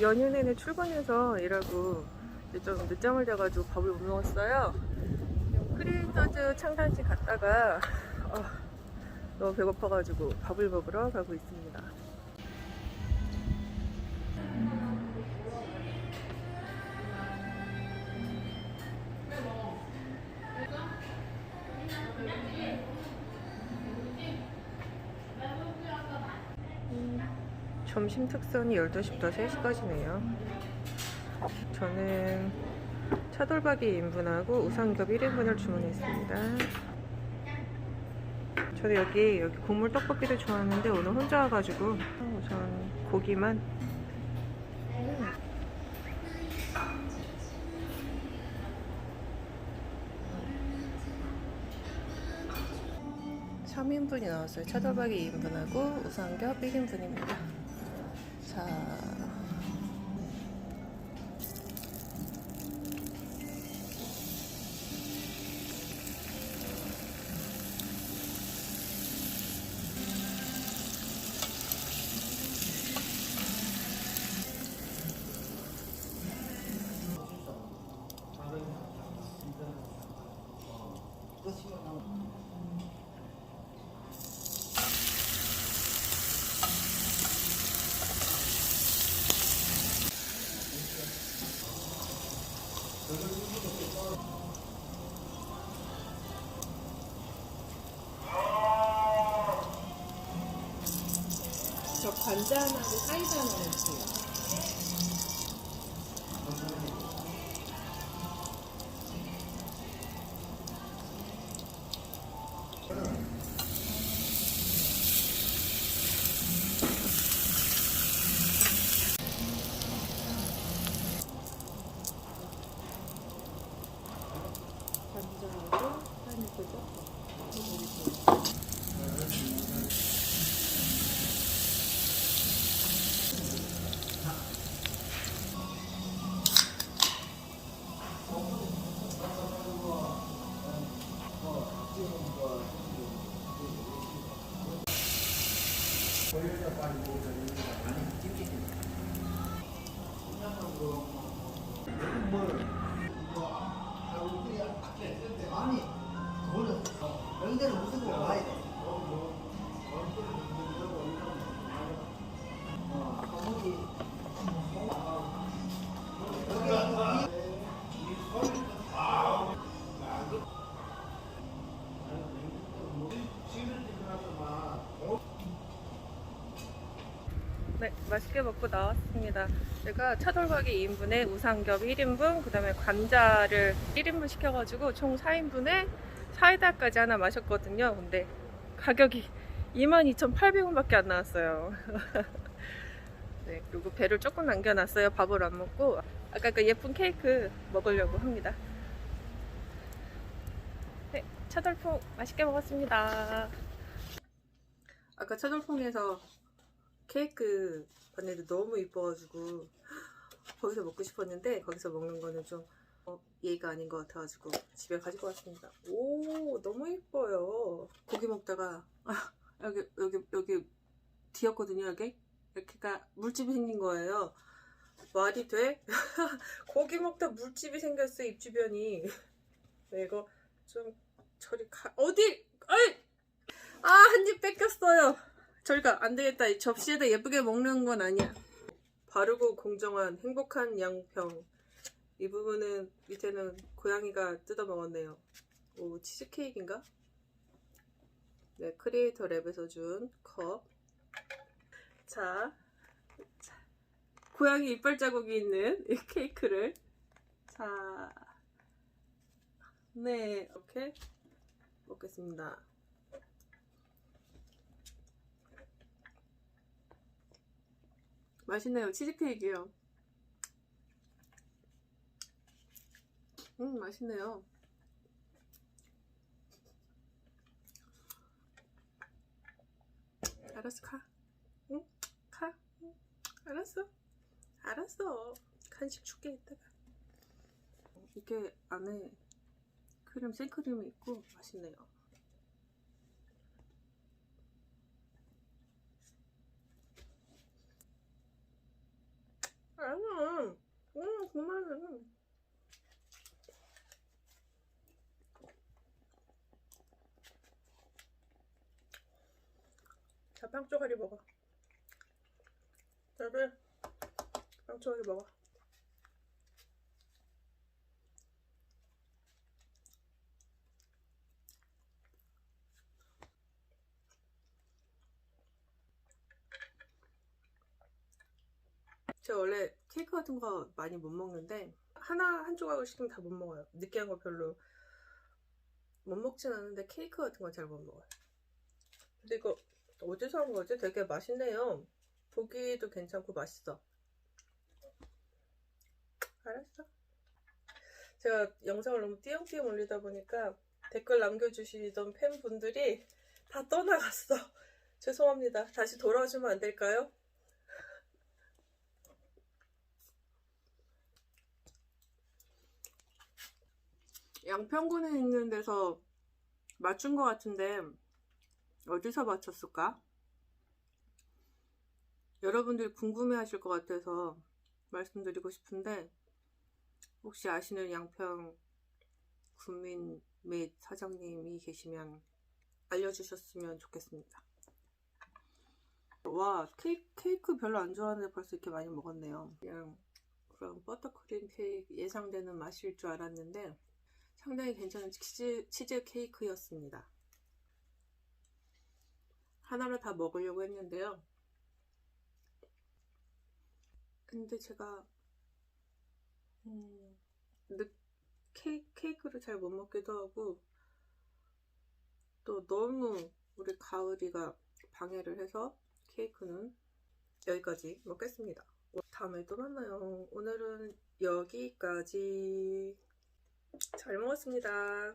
연휴 내내 출근해서 일하고 이제 좀 늦잠을 자가지고 밥을 못 먹었어요. 크리에이터즈 창단식 갔다가 어, 너무 배고파가지고 밥을 먹으러 가고 있습니다. 점심 특선이 12시부터 3시까지네요. 저는 차돌박이 2인분하고 우상겹 1인분을 주문했습니다. 저도 여기 여기 국물 떡볶이도 좋아하는데 오늘 혼자 와가지고 우선 고기만 음. 3인분이 나왔어요. 차돌박이 2인분하고 우상겹 1인분입니다. 자. 저 관자 하나하고 사이다 하나 주세요. 관자하고 파인애플 섞어. 아 네, 맛있게 먹고 나왔습니다. 제가 차돌박이 2인분에 우상겹 1인분, 그 다음에 관자를 1인분 시켜가지고 총 4인분에 사이다까지 하나 마셨거든요. 근데 가격이 22,800원밖에 안 나왔어요. 네, 그리고 배를 조금 남겨놨어요. 밥을 안 먹고. 아까 그 예쁜 케이크 먹으려고 합니다. 네, 차돌풍 맛있게 먹었습니다. 아까 차돌풍에서 케이크 봤는데 너무 이뻐가지고 거기서 먹고 싶었는데 거기서 먹는 거는 좀 어, 예의가 아닌 것 같아가지고 집에 가지고 왔습니다. 오 너무 이뻐요. 고기 먹다가 아, 여기 여기 여기 뒤였거든요 여기 이렇게가 물집이 생긴 거예요. 말이 돼? 고기 먹다 물집이 생겼어 입 주변이. 네, 이거 좀 저리 가 어디? 아이 아 한 입 뺏겼어요. 저리가 안 되겠다. 이 접시에다 예쁘게 먹는 건 아니야. 바르고 공정한 행복한 양평. 이 부분은 밑에는 고양이가 뜯어 먹었네요. 오 치즈케이크인가? 네 크리에이터 랩에서 준 컵. 자, 자, 고양이 이빨 자국이 있는 이 케이크를 자, 네 이렇게 먹겠습니다. 맛있네요. 치즈케이크요. 음, 맛있네요. 알았어, 가. 응? 가. 응. 알았어. 알았어. 간식 줄게, 이따가. 이게 안에 크림, 생크림이 있고 맛있네요. 아, 정말은 자, 빵 쪼가리 먹어. 여러분, 빵 쪼가리 먹어. 제가 원래 케이크 같은 거 많이 못 먹는데 하나 한 조각을 시키면 다 못 먹어요. 느끼한 거 별로 못 먹진 않는데 케이크 같은 건 잘 못 먹어요. 근데 이거 어디서 한 거지? 되게 맛있네요. 보기도 괜찮고 맛있어. 알았어. 제가 영상을 너무 띄엄띄엄 올리다 보니까 댓글 남겨주시던 팬분들이 다 떠나갔어. 죄송합니다. 다시 돌아오시면 안 될까요? 양평군에 있는 데서 맞춘 것 같은데 어디서 맞췄을까? 여러분들이 궁금해 하실 것 같아서 말씀드리고 싶은데 혹시 아시는 양평 군민 및 사장님이 계시면 알려주셨으면 좋겠습니다. 와 케이크, 케이크 별로 안 좋아하는데 벌써 이렇게 많이 먹었네요. 그냥 그런 버터크림 케이크 예상되는 맛일 줄 알았는데 상당히 괜찮은 치즈, 치즈 케이크였습니다. 하나를 다 먹으려고 했는데요. 근데 제가 음, 늦, 케이, 케이크를 잘 못 먹기도 하고 또 너무 우리 가을이가 방해를 해서 케이크는 여기까지 먹겠습니다. 다음에 또 만나요. 오늘은 여기까지 잘 먹었습니다.